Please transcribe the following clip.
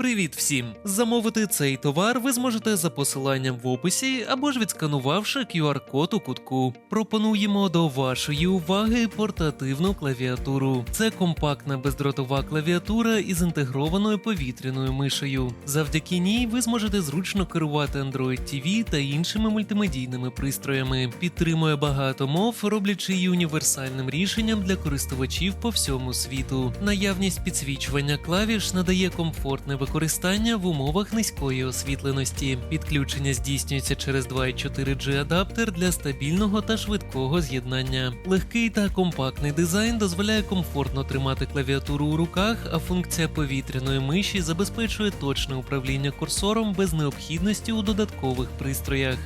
Привіт всім! Замовити цей товар ви зможете за посиланням в описі або ж відсканувавши QR-код у кутку. Пропонуємо до вашої уваги портативну клавіатуру. Це компактна бездротова клавіатура із інтегрованою повітряною мишею. Завдяки ній ви зможете зручно керувати Android TV та іншими мультимедійними пристроями. Підтримує багато мов, роблячи її універсальним рішенням для користувачів по всьому світу. Наявність підсвічування клавіш надає комфортне використання в умовах низької освітленості. Підключення здійснюється через 2.4G адаптер для стабільного та швидкого з'єднання. Легкий та компактний дизайн дозволяє комфортно тримати клавіатуру у руках, а функція повітряної миші забезпечує точне управління курсором без необхідності у додаткових пристроях.